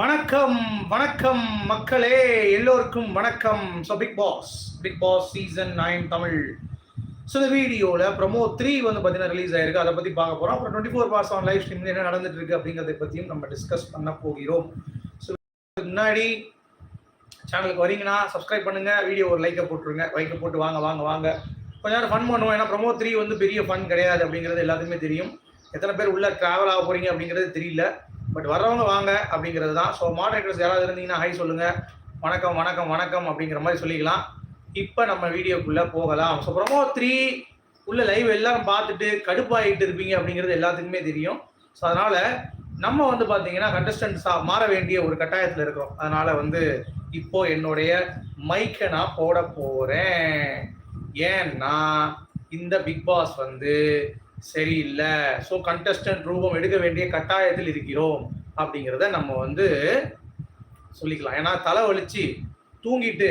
வணக்கம் வணக்கம் மக்களே எல்லோருக்கும் வணக்கம். So big boss big boss season nine Tamil. So இந்த வீடியோவில் ப்ரமோ த்ரீ வந்து பார்த்தீங்கன்னா ரிலீஸ் ஆயிருக்கு. அதை பற்றி பார்க்க போகிறோம் அப்புறம் twenty four hours on live stream என்ன நடந்துட்டு இருக்கு அப்படிங்கிறத பற்றியும் நம்ம டிஸ்கஸ் பண்ண போகிறோம். ஸோ முன்னாடி சேனலுக்கு வரீங்கன்னா சப்ஸ்கிரைப் பண்ணுங்க. வீடியோ ஒரு லைக்கை போட்டுருங்க. லைக்கை போட்டு வாங்க வாங்க வாங்க. கொஞ்ச நேரம் ஃபன் பண்ணுவோம். ஏன்னா ப்ரமோ த்ரீ வந்து பெரிய ஃபன் கிடையாது அப்படிங்கிறது எல்லாத்துக்குமே தெரியும். எத்தனை பேர் உள்ள ட்ராவல் ஆக போகிறீங்க அப்படிங்கிறது தெரியல. பட் வர்றவங்க வாங்க அப்படிங்கிறது தான். ஸோ மாடரேட்டர்ஸ் யாராவது இருந்தீங்கன்னா ஹை சொல்லுங்க. வணக்கம் வணக்கம் வணக்கம் அப்படிங்கிற மாதிரி சொல்லிக்கலாம். இப்போ நம்ம வீடியோக்குள்ளே போகலாம். ஸோ ப்ரொமோ த்ரீ உள்ள லைவ் எல்லாரும் பார்த்துட்டு கடுப்பாகிட்டு இருப்பீங்க அப்படிங்கிறது எல்லாத்துக்குமே தெரியும். ஸோ அதனால் நம்ம வந்து பார்த்தீங்கன்னா கண்டஸ்டன்ட்ஸாக மாற வேண்டிய ஒரு கட்டாயத்தில் இருக்கிறோம். அதனால் வந்து இப்போ என்னுடைய மைக்கை நான் போட போகிறேன் ஏன்னா இந்த பிக் பாஸ் வந்து சரியில்லை. ஸோ கண்டஸ்டன்ட் ரூபம் எடுக்க வேண்டிய கட்டாயத்தில் இருக்கிறோம் அப்படிங்கிறத நம்ம வந்து சொல்லிக்கலாம். ஏன்னா தலை வலிச்சு தூங்கிட்டு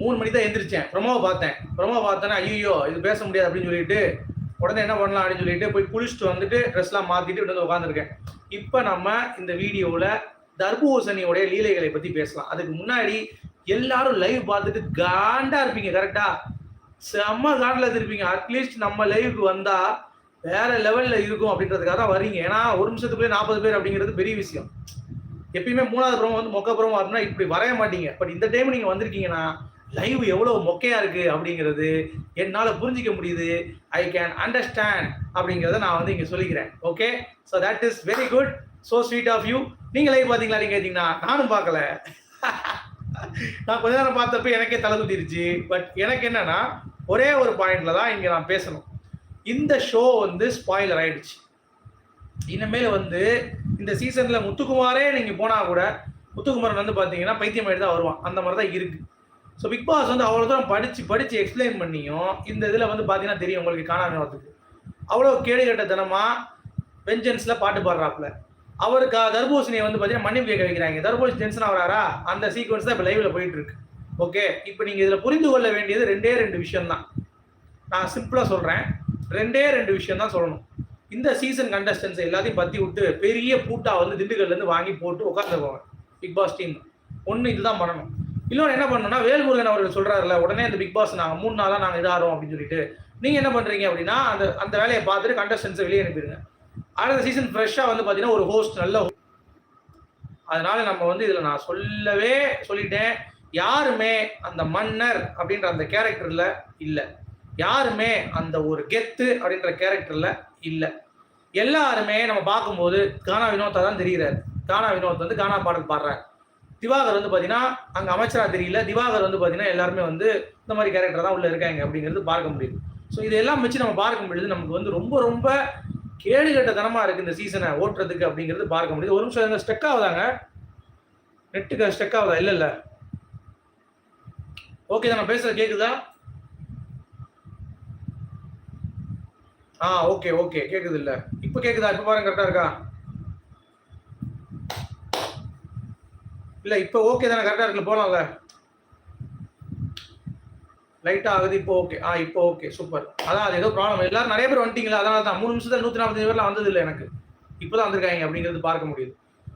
மூணு மணி தான் எந்திரிச்சேன். ப்ரொமோவை பார்த்தேன். ப்ரொமோ பார்த்தேன்னா ஐயோ இது பேச முடியாது அப்படின்னு சொல்லிட்டு உடனே என்ன பண்ணலாம் அப்படின்னு சொல்லிட்டு போய் குளிச்சுட்டு வந்துட்டு ட்ரெஸ்லாம் மாற்றிட்டு வந்து உட்காந்துருக்கேன் இப்போ நம்ம இந்த வீடியோவில் தர்பூசணியோடைய லீலைகளை பற்றி பேசலாம். அதுக்கு முன்னாடி எல்லாரும் லைவ் பார்த்துட்டு காண்டா இருப்பீங்க கரெக்டா செம்ம காண்டில் இருப்பீங்க அட்லீஸ்ட் நம்ம லைவுக்கு வந்தால் வேற லெவல்ல இருக்கும் அப்படின்றதுக்காக தான் வரீங்க ஏன்னா ஒரு நிமிஷத்துக்குள்ளே நாற்பது பேர் அப்படிங்கிறது பெரிய விஷயம். எப்பயுமே மூணாவது புறம் வந்து மொக்க புறம் வரணும்னா இப்படி வரைய மாட்டீங்க. பட் இந்த டைம் நீங்க வந்திருக்கீங்கன்னா லைவ் எவ்வளவு மொக்கையா இருக்கு அப்படிங்கிறது என்னால புரிஞ்சிக்க முடியுது. ஐ கேன் அண்டர்ஸ்டாண்ட் அப்படிங்கிறத நான் வந்து இங்க சொல்லிக்கிறேன். Okay so that is very good so sweet of you நீங்க லைவ் பார்த்தீங்களா நீங்க கேட்டீங்கன்னா நானும் பார்க்கல. நான் கொஞ்ச நேரம் பார்த்தப்ப எனக்கே தலை குத்திருச்சு. பட் எனக்கு என்னன்னா ஒரே ஒரு பாயிண்ட்ல தான் இங்க நான் பேசணும். இந்த ஷோ வந்து ஸ்பாயிலர் ஆயிடுச்சு. இனிமேல் வந்து இந்த சீசன்ல முத்துக்குமாரே நீங்க போனா கூட முத்துக்குமாரன் வந்து பார்த்தீங்கன்னா பைத்தியம் தான் வருவான். அந்த மாதிரி தான் இருக்கு. ஸோ பிக் பாஸ் வந்து அவ்வளோ தூரம் படிச்சு படிச்சு எக்ஸ்பிளைன் பண்ணியும் இந்த இதில் வந்து பார்த்தீங்கன்னா தெரியும் உங்களுக்கு காணாமத்துக்கு அவ்வளோ கேடு கட்டத்தனமா வெஞ்சன்ஸில் பாட்டு பாடுறாப்புல. அவருக்கு தர்பூசணியை வந்து பார்த்தீங்கன்னா மன்னிப்பு கேட்க வைக்கிறாங்க. தர்பூசணி டென்ஷன் ஆகிறாரா? அந்த சீக்வன்ஸ் தான் இப்போ லைவில் போயிட்டு இருக்கு. ஓகே இப்போ நீங்கள் இதில் புரிந்து கொள்ள வேண்டியது ரெண்டே ரெண்டு விஷயம் தான் நான் சிம்பிளாக சொல்கிறேன் ரெண்டே ரெண்டு விஷயம் தான் சொல்லணும். இந்த சீசன் கண்டஸ்டன்ஸ் எல்லாத்தையும் பத்தி விட்டு பெரிய பூட்டா வந்து திண்டுக்கல்ல இருந்து வாங்கி போட்டு உட்காந்துருவாங்க பிக் பாஸ் டீம் ஒன்று இதுதான் பண்ணணும். இன்னொன்று என்ன பண்ணணும்னா வேல்முருகன் அவர்கள் சொல்றாருல உடனே இந்த பிக் பாஸ் நாங்கள் மூணு நாளாக நாங்கள் இதாகிறோம் அப்படின்னு சொல்லிட்டு. நீங்க என்ன பண்றீங்க அப்படின்னா அந்த அந்த வேலையை பார்த்துட்டு கண்டஸ்டன்ஸை வெளியே அனுப்பிடுங்க. அடுத்த சீசன் ஃப்ரெஷ்ஷாக வந்து பார்த்தீங்கன்னா ஒரு ஹோஸ்ட் நல்ல அதனால நம்ம வந்து இதில் நான் சொல்லவே சொல்லிட்டேன். யாருமே அந்த மன்னர் அப்படின்ற அந்த கேரக்டர்ல இல்லை. யாருமே அந்த ஒரு கெத்து அப்படின்ற கேரக்டர்ல இல்லை. எல்லாருமே நம்ம பார்க்கும்போது கானா வினோத்தா தான் தெரிகிறாரு கானா வினோத் வந்து கானா பாடல் பாடுறாரு. திவாகர் வந்து பார்த்தீங்கன்னா அங்கே அமைச்சரா தெரியல. திவாகர் வந்து பார்த்தீங்கன்னா எல்லாருமே வந்து இந்த மாதிரி கேரக்டர் தான் உள்ளே இருக்காங்க அப்படிங்கிறது பார்க்க முடியுது. ஸோ இதெல்லாம் வச்சு நம்ம பார்க்க முடியுது நமக்கு வந்து ரொம்ப ரொம்ப கேடுகட்ட தனமாக இருக்குது இந்த சீசனை ஓட்டுறதுக்கு அப்படிங்கிறது பார்க்க முடியுது. ஒரு நிமிஷம் ஸ்டெக் ஆகுதாங்க? நெட்டுக்கு ஸ்டெக் ஆகுதா? இல்லை இல்லை. ஓகே நான் பேசுறது கேட்குதா ஆ ஓகே ஓகே. கேக்குது இல்ல இப்போ கேக்குதா? இப்போ பாருங்க கரெக்டா இருக்கா? இல்ல இப்போ ஓகே தானே? கரெக்டா இருக்குல்ல போலாம்ல. லைட்டா ஆகுது இப்போ ஓகே ஆ இப்போ ஓகே சூப்பர் அதான் அது ஏதோ ப்ராப்ளம் எல்லாரும் நிறைய பேர் வந்துட்டீங்களா? அதனால தான். மூணு நிமிஷத்துல நூத்தி நாற்பத்தஞ்சு பேர்லாம் வந்தது இல்லை எனக்கு. இப்போதான் வந்திருக்காங்க அப்படிங்கிறது பார்க்க முடியுது.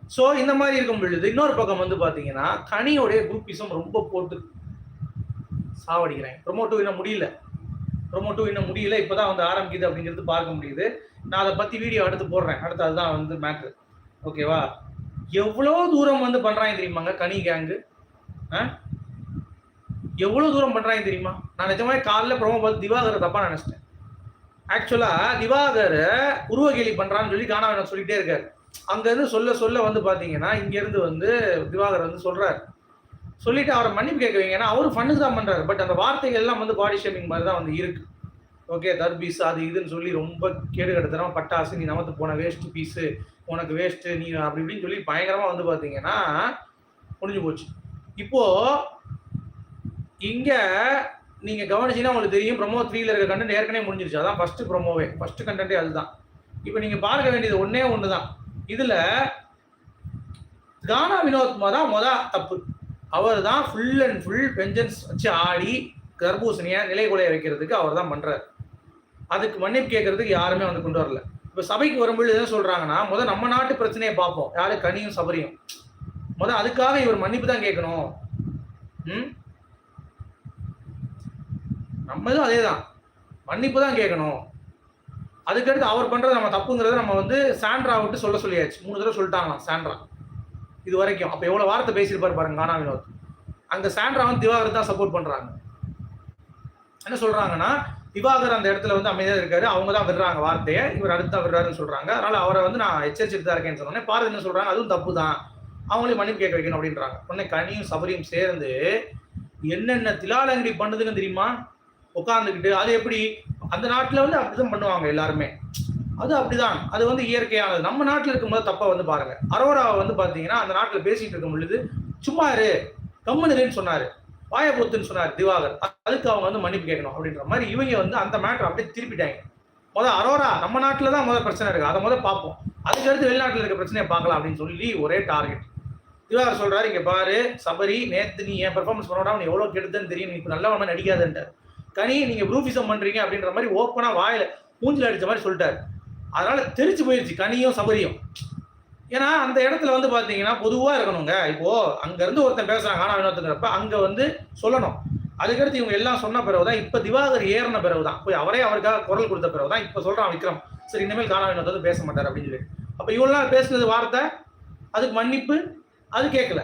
ஸோ இந்த மாதிரி இருக்கும் பொழுது இன்னொரு பக்கம் வந்து பாத்தீங்கன்னா கனியோடைய குரூப்பிசம் ரொம்ப போட்டு சாவடிக்கிறாங்க ப்ரொமோட்டிவ் இன்னும் முடியல டூ இன்னும் முடியல. இப்போதான் வந்து ஆரம்பிக்குது அப்படிங்கிறது பார்க்க முடியுது. நான் அதை பத்தி வீடியோ அடுத்து போடுறேன். அடுத்து அதுதான் வந்து மேட்ரு ஓகேவா எவ்வளோ தூரம் வந்து பண்றாங்க தெரியுமாங்க? கனி கேங்கு எவ்வளோ தூரம் பண்றாங்க தெரியுமா? நான் நிஜமாவே காலைல ப்ரோமோ பார்த்து திவாகர் தப்பா நினைச்சிட்டேன். ஆக்சுவலா திவாகர் உருவகேலி பண்றான்னு சொல்லி காணாம சொல்லிட்டே இருக்காரு. அங்க இருந்து சொல்ல சொல்ல வந்து பாத்தீங்கன்னா இங்க இருந்து வந்து திவாகர் வந்து சொல்றாரு. சொல்லிட்டு அவரை மன்னிப்பு கேட்க வைங்க ஏன்னா அவரு ஃபண்ணுக்கு தான் பண்ணுறாரு பட் அந்த வார்த்தைகள் எல்லாம் வந்து பாடி ஷேமிங் மாதிரி தான் வந்து இருக்கு. ஓகே தர்பீஸ் அது இதுன்னு சொல்லி ரொம்ப கேடு கெடுத்துறோம் பட்டாசு நீ நமத்து போன வேஸ்ட் பீஸு உனக்கு வேஸ்ட்டு நீ அப்படி இப்படின்னு சொல்லி பயங்கரமாக வந்து பார்த்தீங்கன்னா முடிஞ்சு போச்சு. இப்போ இங்கே நீங்கள் கவனிச்சீங்கன்னா உங்களுக்கு தெரியும் ப்ரொமோ த்ரீல இருக்க கண்டென்ட் ஏற்கனவே முடிஞ்சிருச்சு. அதான் ஃபஸ்ட்டு ப்ரொமோவே ஃபஸ்ட்டு கண்டென்ட்டே அதுதான். இப்போ நீங்கள் பார்க்க வேண்டியது ஒன்றே ஒன்று தான் இதில் கானா வினோத்மா தான் மொதல் தப்பு. அவர் தான் ஃபுல் அண்ட் ஃபுல் பெஞ்சன்ஸ் வச்சு ஆடி கர்பூசணியை நிலைகுலைய வைக்கிறதுக்கு அவர் தான் பண்ணுறாரு அதுக்கு மன்னிப்பு கேட்கறதுக்கு யாருமே வந்து கொண்டு வரல. இப்போ சபைக்கு வரும்பொழுது என்ன சொல்கிறாங்கன்னா முதல் நம்ம நாட்டு பிரச்சனையை பார்ப்போம். யாரு? கனியும் சபரியும். முதல் அதுக்காக இவர் மன்னிப்பு தான் கேட்கணும். ம்? நம்மளும் அதே தான் மன்னிப்பு தான் கேட்கணும். அதுக்கடுத்து அவர் பண்ணுறது நம்ம தப்புங்கிறத நம்ம வந்து சாண்ட்ரா விட்டு சொல்ல சொல்லியாச்சு. மூணு தடவை சொல்லிட்டாங்களாம் சாண்ட்ரா. இது வரைக்கும் அப்போ எவ்வளோ வார்த்தை பேசியிருப்பாரு பாருங்க கானா வினோத். அங்கே சாண்ட்ராவும் வந்து திவாகர் தான் சப்போர்ட் பண்ணுறாங்க என்ன சொல்கிறாங்கன்னா திவாகர் அந்த இடத்துல வந்து அமைதியாக இருக்காரு அவங்க தான் விடுறாங்க வார்த்தையை இவர் அடுத்து தான் விடுறாருன்னு சொல்கிறாங்க அதனால அவரை வந்து நான் எச்சரிச்சுட்டு தான் இருக்கேன்னு சொன்னேன் பாரதி என்ன சொல்கிறாங்க அதுவும் தப்பு தான். அவங்களையும் மன்னிப்பு கேட்க வைக்கணும் அப்படின்றாங்க. உடனே கனியும் சபரியும் சேர்ந்து என்னென்ன திலாலங்கடி பண்ணுதுன்னு தெரியுமா? உட்காந்துக்கிட்டு அது எப்படி? அந்த நாட்டில் வந்து அப்படிதான் பண்ணுவாங்க எல்லாருமே. அது அப்படிதான். அது வந்து இயற்கையானது. நம்ம நாட்டில் இருக்கும்போது தப்பா வந்து பாருங்க. அரோராவை வந்து பாத்தீங்கன்னா அந்த நாட்டில் பேசிட்டு இருக்கும் பொழுது சும்மா இரு. கம்முனுன்னு சொன்னாரு. வாயபுத்துன்னு சொன்னார் திவாகர். அதுக்கு அவங்க வந்து மன்னிப்பு கேட்கணும். அப்படின்ற மாதிரி இவங்க வந்து அந்த மேட்டர் அப்படியே திருப்பிட்டாங்க. முதல் அரோரா நம்ம நாட்டில் தான் முதல் பிரச்சனை இருக்கு. அதை முதல் பார்ப்போம். அதுக்கடுத்து வெளிநாட்டில் இருக்க பிரச்சனையை பார்க்கலாம் அப்படின்னு சொல்லி ஒரே டார்கெட் திவாகர் சொல்றாரு இங்க பாரு சபரி நேத்து நீ என் பெர்ஃபார்மன்ஸ் பண்ணோட நீ எவ்வளவு கெடுதுன்னு தெரியும். நீ இப்போ நல்லவன நடிக்காதுன்ட்டார் கனி நீங்க ப்ரூஃபிசம் பண்றீங்க அப்படின்ற மாதிரி ஓப்பனா வாயில மூஞ்சில் அடிச்ச மாதிரி சொல்லிட்டாரு. அதனால் தெரிச்சு போயிடுச்சு கனியும் சபரியும். ஏன்னா அந்த இடத்துல வந்து பார்த்தீங்கன்னா பொதுவாக இருக்கணுங்க. இப்போது அங்கேருந்து ஒருத்தன் பேசுகிறாங்க ஆனால் வினோத்துங்கிறப்ப அங்கே வந்து சொல்லணும். அதுக்கடுத்து இவங்க எல்லாம் சொன்ன பிறகுதான் இப்போ திவாகர் ஏறின பிறகுதான் போய் அவரே அவருக்காக குரல் கொடுத்த பிறகுதான் இப்போ சொல்கிறான் விக்ரம். சரி இனிமேல் காணா வினோத் பேச மாட்டார் அப்படின்னு சொல்லி. அப்போ இவ்வளோ நாள் பேசுனது வார்த்தை அதுக்கு மன்னிப்பு அது கேட்கல.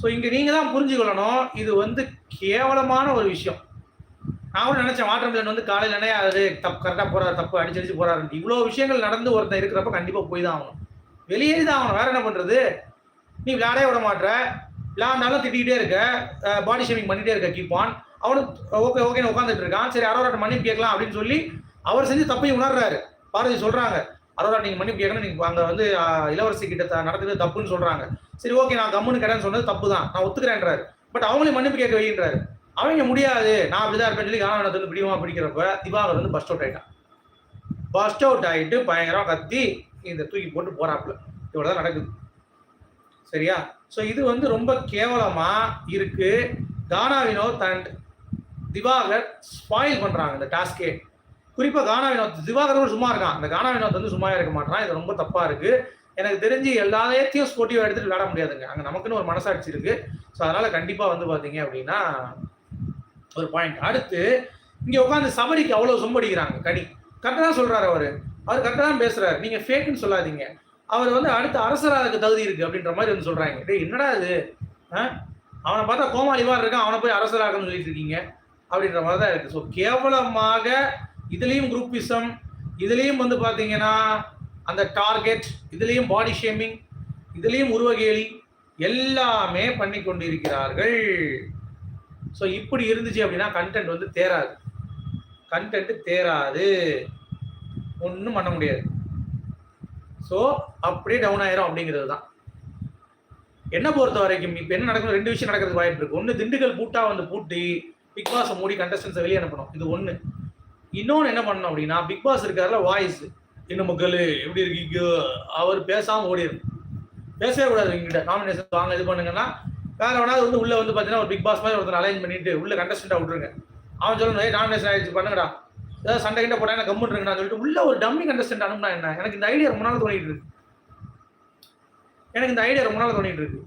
ஸோ இங்கே நீங்கள் தான் புரிஞ்சுக்கொள்ளணும் இது வந்து கேவலமான ஒரு விஷயம். நானும் கூட நினைச்சேன் வாட்டர் வந்து காலையில் என்ன அது தப்பு கரெக்டாக போறாரு தப்பு அடிச்சு அடிச்சு போறாரு. இவ்வளோ விஷயங்கள் நடந்து ஒருத்தன் இருக்கிறப்ப கண்டிப்பாக போய் தான் ஆகணும். வெளியேறி தான் ஆகணும். வேற என்ன பண்றது? நீ விளையாடே விட மாட்ற. விளையாண்டாலும் திட்டிகிட்டே இருக்க. பாடி ஷேமிங் பண்ணிட்டே இருக்க கீப்பான் அவனுக்கு ஓகே ஓகேன்னு உட்காந்துட்டு இருக்கான். சரி அரோராட்ட மன்னிப்பு கேட்கலாம் அப்படின்னு சொல்லி அவர் செஞ்சு தப்பையும் உணர்றாரு. பாரதி சொல்றாங்க. அரோரா நீங்க மன்னிப்பு கேட்கணும். நீங்க அங்க வந்து இளவரசி கிட்ட நடத்துறது தப்புன்னு சொல்றாங்க. சரி ஓகே நான் கம்முன்னு கிடையாது சொன்னது தப்பு தான். நான் ஒத்துக்கிறேன்றாரு. பட் அவங்களையும் மன்னிப்பு கேட்க வைக்கின்றாரு அவங்க முடியாது. நான் அப்படிதான் இருப்பேன் சொல்லி காணவனத்தை வந்து பிடிக்குமா பிடிக்கிறப்ப திவாகர் வந்து பஸ்ட் அவுட் ஆகிட்டான் பஸ்ட் அவுட் ஆகிட்டு பயங்கரமாக கத்தி இந்த தூக்கி போட்டு போறாப்புல. இவ்வளவுதான் நடக்குது. சரியா? ஸோ இது வந்து ரொம்ப கேவலமாக இருக்கு. கானா வினோத் அண்ட் திவாகர் ஸ்பாயில் பண்ணுறாங்க இந்த டாஸ்கே குறிப்பாக கானா வினோத் திவாகர் கூட சும்மா இருக்கான். அந்த கானா வினோத் வந்து சும்மா இருக்க மாட்டான். இது ரொம்ப தப்பாக இருக்கு. எனக்கு தெரிஞ்சு எல்லாத்தையும் ஸ்போர்ட்டிவாக எடுத்துகிட்டு விளாட முடியாதுங்க. அங்கே நமக்குன்னு ஒரு மனசாட்சி இருக்குது ஸோ அதனால் கண்டிப்பாக வந்து பார்த்தீங்க அப்படின்னா ஒரு பாயிண்ட் அடுத்து இங்கே உட்காந்து சபரிக்கு அவ்வளோ சொம்படிக்கிறாங்க கனி. கரெக்டாக தான் அவர். அவர் கரெக்டாக தான் பேசுகிறார் நீங்கள் ஃபேக்குன்னு சொல்லாதீங்க. அவர் வந்து அடுத்த அரசராக தகுதி இருக்கு அப்படின்ற மாதிரி வந்து சொல்கிறாங்க டே என்னடா இது? ஆ? அவனை பார்த்தா கோமாளி மாதிரி இருக்கான். அவனை போய் அரசராகன்னு சொல்லிட்டு இருக்கீங்க. அப்படின்ற மாதிரி தான் இருக்குது ஸோ கேவலமாக இதுலேயும் குரூப்பிசம் இதுலேயும் வந்து பார்த்தீங்கன்னா அந்த டார்கெட் இதுலேயும் பாடி ஷேமிங் இதுலேயும் உருவகேலி எல்லாமே பண்ணி கொண்டிருக்கிறார்கள் ஸோ இப்படி இருந்துச்சு அப்படின்னா கண்டென்ட் வந்து தேராது. கண்டென்ட் தேராது. ஒன்றும் பண்ண முடியாது. ஸோ அப்படியே டவுன் ஆயிரும் அப்படிங்கிறது தான். என்ன பொறுத்த வரைக்கும் இப்போ என்ன நடக்கும் ரெண்டு விஷயம் நடக்கிறதுக்கு வாய்ப்பு இருக்கு. ஒன்று திண்டுக்கல் பூட்டா வந்து பூட்டி பிக் பாஸ் மூடி கண்டஸ்டன்ஸை வெளியே அனுப்பணும். இது ஒன்று இன்னொன்று என்ன பண்ணணும் அப்படின்னா பிக் பாஸ் இருக்கார்ல வாய்ஸ் என்ன மக்கள் எப்படி இருக்கீங்க? அவர் பேசாமல் ஓடிடும் பேசவே கூடாது எங்கிட்ட நாமினேஷன் வாங்க இது பண்ணுங்கன்னா வேற ஒன்றாவது வந்து உள்ள வந்து பார்த்தீங்கன்னா ஒரு பிக் பாஸ் மாதிரி ஒருத்தர் அலைன் பண்ணிட்டு உள்ள கண்டஸ்டண்டாக விட்டுருங்க. அவன் சொல்லணும் ஏய் நாமினேஷன் ஆயிடுச்சு பண்ணுங்கடா. ஏதாவது சண்டை கிட்ட போட்டா கம்முன்னு இருக்குன்னு சொல்லிட்டு உள்ள ஒரு டம்மி கண்டஸ்டன்ட் அனுப்புனா என்ன? எனக்கு இந்த ஐடியா ரொம்ப நாள் தோணிட்டு இருக்கு. எனக்கு இந்த ஐடியா ரொம்ப நாள் தோணிட்டு இருக்கு.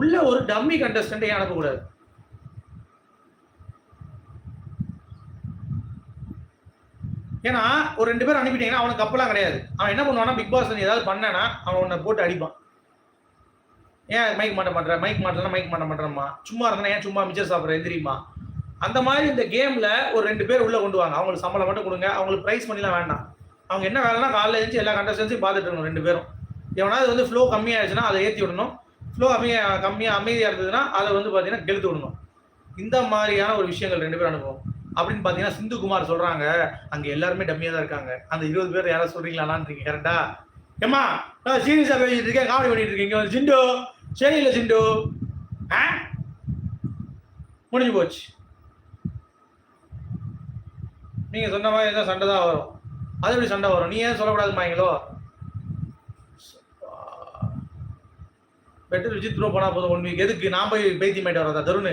உள்ள ஒரு டம்மி கண்டஸ்டன்ட் ஏன் அனுப்பக்கூடாது? ஏன்னா ஒரு ரெண்டு பேர் அனுப்பிட்டீங்கன்னா அவனுக்கு கப்பலாம் கிடையாது. அவன் என்ன பண்ணுவான்னா பிக் பாஸ் ஏதாவது பண்ணனா அவன் உன்னை போட்டு அடிப்பான். ஏன் மைக் மாட்ட மாட்டுற மைக் மாட்டலாம் மைக் மாட்ட மாட்டேறம்மா சும்மா இருந்தா ஏன் சும்மா மிச்சர் சாப்பிட்ற? எந்திரிமா அந்த மாதிரி இந்த கேமில் ஒரு ரெண்டு பேர் உள்ளே கொண்டு வாங்க. அவங்களுக்கு சம்பளம் மட்டும் கொடுங்க. அவங்களுக்கு ப்ரைஸ் பண்ணிலாம் வேண்டாம். அவங்க என்ன வேலைனா காலைல எழுந்து எல்லா கண்டஸ்டன்ஸையும் பார்த்துட்டு இருக்கணும் ரெண்டு பேரும். எவனாவது வந்து ஃப்ளோ கம்மியாயிடுச்சுன்னா அதை ஏற்றி விடணும். ஃப்ளோ கம்மியாக கம்மியாக அமைதியாக இருந்ததுன்னா அதை வந்து பார்த்தீங்கன்னா கெழுத்து விடணும். இந்த மாதிரியான ஒரு விஷயங்கள் ரெண்டு பேரும் அனுப்புவோம் அப்படின்னு பார்த்தீங்கன்னா சிந்துகுமார் சொல்கிறாங்க அங்கே எல்லாருமே டம்மியாக தான் இருக்காங்க. அந்த இருபது பேர் யாராவது சொல்கிறீங்களான்றீங்க கரெக்டா ஏம்மா நான் சீரியஸா பேசிட்டு இருக்கேன் காமெடி பண்ணிட்டு இருக்கீங்க. சிண்டு சரியில்லை சிண்டு. ஆ? முடிஞ்சு போச்சு. நீங்க சொன்ன மாதிரி ஏதாவது சண்டை தான் வரும். அது எப்படி சண்டை வரும்? நீ ஏன் சொல்லக்கூடாதுமாங்களோ பெட்ரோல் விஜித் ப்ரோ போனா போதும். ஒன் வீக் எதுக்கு? நான் போய் பேத்தி மாயிட்டு வரதா தருண்.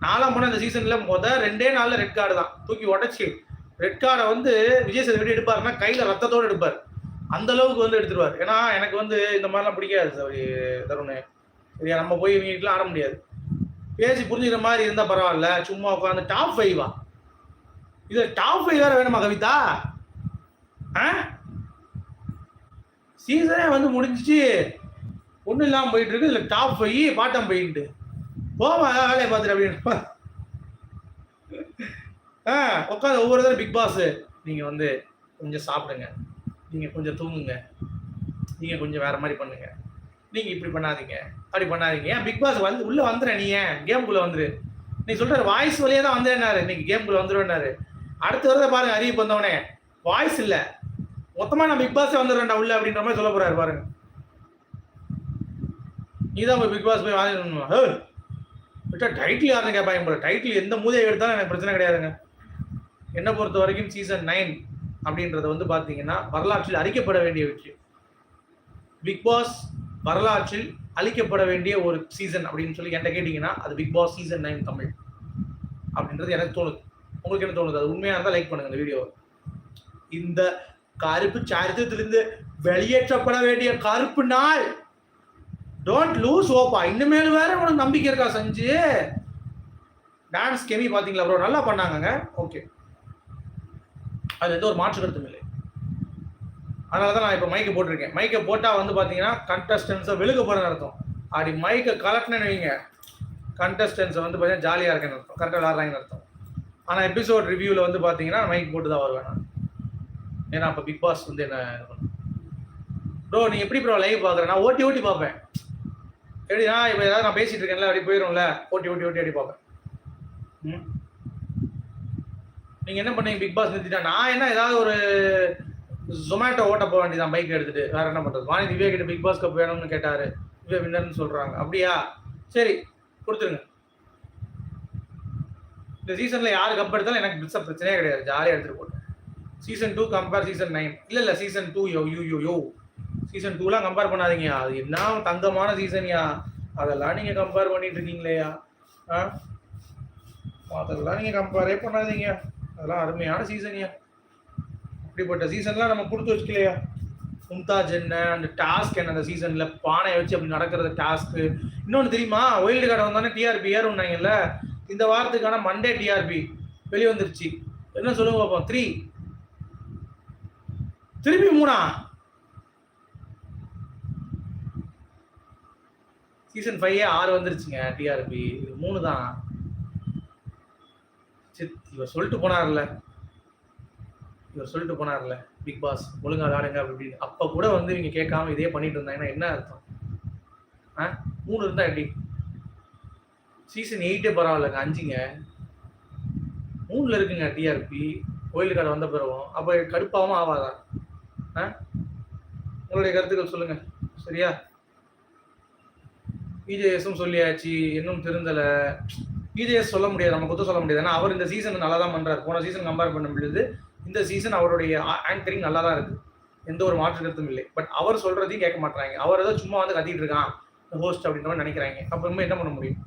நாலாம் போன இந்த சீசன்ல முத ரெண்டே நாள்ல ரெட் கார்டு தான். தூக்கி உடச்சி. ரெட் கார்டை வந்து விஜய் சேதுபதி எடுப்பாருன்னா கையில ரத்தத்தோடு எடுப்பார். அந்த அளவுக்கு வந்து எடுத்துருவார். ஏன்னா எனக்கு வந்து இந்த மாதிரிலாம் பிடிக்காது சார் தருண். சரியா நம்ம போய் இவங்க வீட்டில் ஆட முடியாது. பேசி புரிஞ்சுக்கிற மாதிரி இருந்தால் பரவாயில்ல. சும்மா உட்காந்து டாப் ஃபைவா இது டாப் ஃபைவ் வேற வேணுமா கவிதா? ஆ? சீசனே வந்து முடிஞ்சிச்சு. ஒன்றும் இல்லாமல் போயிட்டு இருக்கு இதில் டாப் ஃபைவ் பாட்டம் போயிட்டு போமா வேலையை பார்த்துட்டு அப்படின்னு ஆ உட்காந்து ஒவ்வொரு தடவை பிக் பாஸ் நீங்கள் வந்து கொஞ்சம் சாப்பிடுங்க. நீங்கள் கொஞ்சம் தூங்குங்க. நீங்கள் கொஞ்சம் வேற மாதிரி பண்ணுங்க. நீங்கள் இப்படி பண்ணாதீங்க. அப்படி பண்ணாதீங்க. ஏன் பிக் பாஸ் வந்து உள்ளே வந்துற நீ ஏன்? கேம்குள்ளே வந்துரு. நீ சொல்ற வாய்ஸ் வழியே தான் வந்தேன்னாரு இன்னைக்கு கேம்குள்ளே வந்துருவேன்னாரு அடுத்த வரதை பாருங்க அறிவிப்பு வந்தவனே வாய்ஸ் இல்லை. மொத்தமாக நான் பிக் பாஸே வந்துடுறேன்டா உள்ள அப்படின்ற மாதிரி சொல்ல போறாரு பாருங்க. நீதான் போய் பிக் பாஸ் போய் வாங்கிடணும் விட்டா டைட்டில் யாருன்னு கேட்பாங்க போல. டைட்டில் எந்த மூதியை எடுத்தாலும் எனக்கு பிரச்சனை கிடையாதுங்க. என்னை பொறுத்த வரைக்கும் சீசன் நைன் அப்படின்றத வந்து பார்த்தீங்கன்னா வரலாற்றில் அறிக்கப்பட வேண்டிய விஷயம் பிக் பாஸ் வரலாற்றில் அழிக்கப்பட வேண்டிய ஒரு சீசன் அப்படின்னு சொல்லி என்கிட்ட கேட்டிங்கன்னா அது big boss season nine Tamil அப்படின்றது எனக்கு தோணுது. உங்களுக்கு என்ன தோணுது? அது உண்மையாக இருந்தால் லைக் பண்ணுங்க இந்த வீடியோ இந்த கருப்பு சரித்திரத்திலிருந்து வெளியேற்றப்பட வேண்டிய கருப்பு நாள். டோன்ட் லூஸ் ஓப்பா இனிமேல் வேற உனக்கு நம்பிக்கை இருக்கா செஞ்சு? டான்ஸ் கெமி பார்த்தீங்களா ப்ரோ நல்லா பண்ணாங்கங்க. ஓகே அது எந்த ஒரு மாற்று கருத்தும் இல்லை. அதனால தான் நான் இப்போ மைக்கை போட்டிருக்கேன். மைக்கை போட்டால் வந்து பார்த்தீங்கன்னா கண்டஸ்டன்ஸை வெளுக்க போகிறேன்னு அர்த்தம். அப்படி மைக்கை கலட்டினேன்னு வைங்க. கண்டஸ்டன்ஸை வந்து பார்த்தீங்கன்னா ஜாலியாக இருக்கேன்னு அர்த்தம். கரெக்டாக விளாட்றாங்கன்னு அர்த்தம். ஆனால் எபிசோட் ரிவ்யூவில் வந்து பார்த்தீங்கன்னா மைக் போட்டு தான் வருவேன் நான். ஏன்னா அப்போ பிக் பாஸ் வந்து என்ன ப்ரோ நீ எப்படி ப்ரோ லைவ் பார்க்குறேன் நான் ஓட்டி ஓட்டி பார்ப்பேன். எப்படின்னா இப்போ ஏதாவது நான் பேசிட்டு இருக்கேன்ல அப்படி போயிடும்ல ஓட்டி ஓட்டி ஓட்டி அப்படி பார்ப்பேன். நீங்கள் என்ன பண்ணீங்க பிக் பாஸ் நிறுத்திட்டா நான் என்ன ஏதாவது ஒரு ஜொமேட்டோ ஓட்ட போக வேண்டியதான் பைக் எடுத்துட்டு வேற என்ன பண்ணுறது வாணி திவ்யா கிட்ட பிக் பாஸ் கப் வேணும்னு கேட்டாரு. திவ்யா வின்னர்னு சொல்கிறாங்க அப்படியா? சரி கொடுத்துருங்க. இந்த சீசனில் யார் கப் எடுத்தாலும் எனக்கு பிடிச்ச பிரச்சனையே கிடையாது. ஜாலியாக எடுத்துட்டு போட்டேன் season two compare season nine இல்லை இல்லை season two yo you yo yo season டூலாம் compare பண்ணாதீங்க. அது என்ன தங்கமான சீசன்யா அதெல்லாம் நீங்கள் கம்பேர் பண்ணிட்டு இருக்கீங்களேயா? ஆ? அதெல்லாம் நீங்கள் கம்பேரே பண்ணாதீங்க. அதெல்லாம் அருமையான சீசன்யா அப்படிப்பட்ட சீசன்லாம் நம்ம கொடுத்து வச்சுக்கலையா? மும்தாஜ் என்ன அந்த டாஸ்க் என்ன அந்த சீசனில் பானையை வச்சு அப்படி நடக்கிறது டாஸ்க்கு இன்னொன்று தெரியுமா? ஒயில்டு கார்டு வந்தானே டிஆர்பி ஏறும்னாங்கல்ல? இந்த வாரத்துக்கான மண்டே டிஆர்பி வெளியே வந்துருச்சு என்ன சொல்லுங்க பார்ப்போம். த்ரீ திருப்பி மூணா? சீசன் ஃபைவ் ஆறு வந்துருச்சுங்க டிஆர்பி இது மூணு தான் சித் இவர் சொல்லிட்டு போனார்ல. இவர் சொல்லிட்டு போனார்ல பிக் பாஸ் ஒழுங்கா விளாடுங்க அப்படின்னு. அப்ப அப்போ கூட வந்து இவங்க கேட்காம இதே பண்ணிட்டு இருந்தாங்கன்னா என்ன அர்த்தம்? ஆ? மூணு இருந்தா எப்படி? சீசன் எயிட்டே பரவாயில்லங்க அஞ்சுங்க. மூணுல இருக்குங்க டிஆர்பி கோயில் கார்டு வந்த பிறகும். அப்போ கடுப்பாகவும் ஆகாதா ஆ? உங்களுடைய கருத்துக்கள் சொல்லுங்க. சரியா? பிஜேஎஸும் சொல்லியாச்சு இன்னும் திருந்தலை. பிஜேஎஸ் சொல்ல முடியாது நம்ம குத்த சொல்ல முடியாது. ஏன்னா அவர் இந்த சீசன் நல்லா தான் பண்ணுறாரு போன சீசன் கம்பேர் பண்ண முடியுது. இந்த சீசன் அவருடைய ஆங்கரிங் நல்லா தான் இருக்கு. எந்த ஒரு மாற்று கருத்தும் இல்லை. பட் அவர் சொல்றதையும் கேட்க மாட்டாங்க அவர் ஏதோ சும்மா வந்து கத்திட்டு இருக்கான் ஹோஸ்ட் அப்படின்ற மாதிரி நினைக்கிறாங்க. அப்புறமே என்ன பண்ண முடியும்?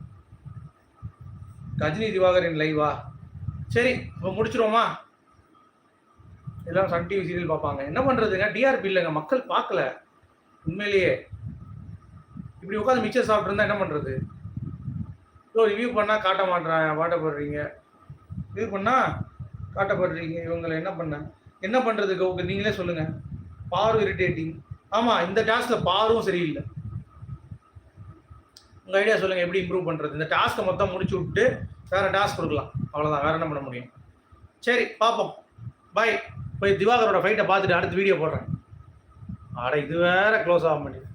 கஜினி திவாகரின் லைவா சரி இப்போ முடிச்சிருவோமா? எல்லாம் சன் டிவி சீரியல் பார்ப்பாங்க. என்ன பண்றதுங்க? டிஆர்பி இல்லைங்க. மக்கள் பார்க்கல. உண்மையிலேயே. இப்படி உட்காந்து மிக்சர் சாப்பிட்ருந்தா என்ன பண்றது? ஸோ ரிவ்யூ பண்ணா காட்ட மாட்டேன் பாட்டப்படுறீங்க ரிவ்யூ பண்ணால் காட்டப்படுறீங்க இவங்களை என்ன பண்ண? என்ன பண்ணுறது உங்க நீங்களே சொல்லுங்க. பாரும் இரிட்டேட்டிங் ஆமாம் இந்த டாஸ்கில் பாரும் சரியில்லை. உங்கள் ஐடியா சொல்லுங்கள் எப்படி இம்ப்ரூவ் பண்ணுறது இந்த டாஸ்க்கை மொத்தம் முடிச்சு விட்டு வேறு டாஸ்க் கொடுக்கலாம். அவ்வளோதான் வேற என்ன பண்ண முடியும்? சரி பார்ப்போம் பாய் போய் திவாகரோட ஃபைட்டை பார்த்துட்டு அடுத்து வீடியோ போடுறேன். ஆட இது வேற க்ளோஸ் ஆக மாட்டேங்குது.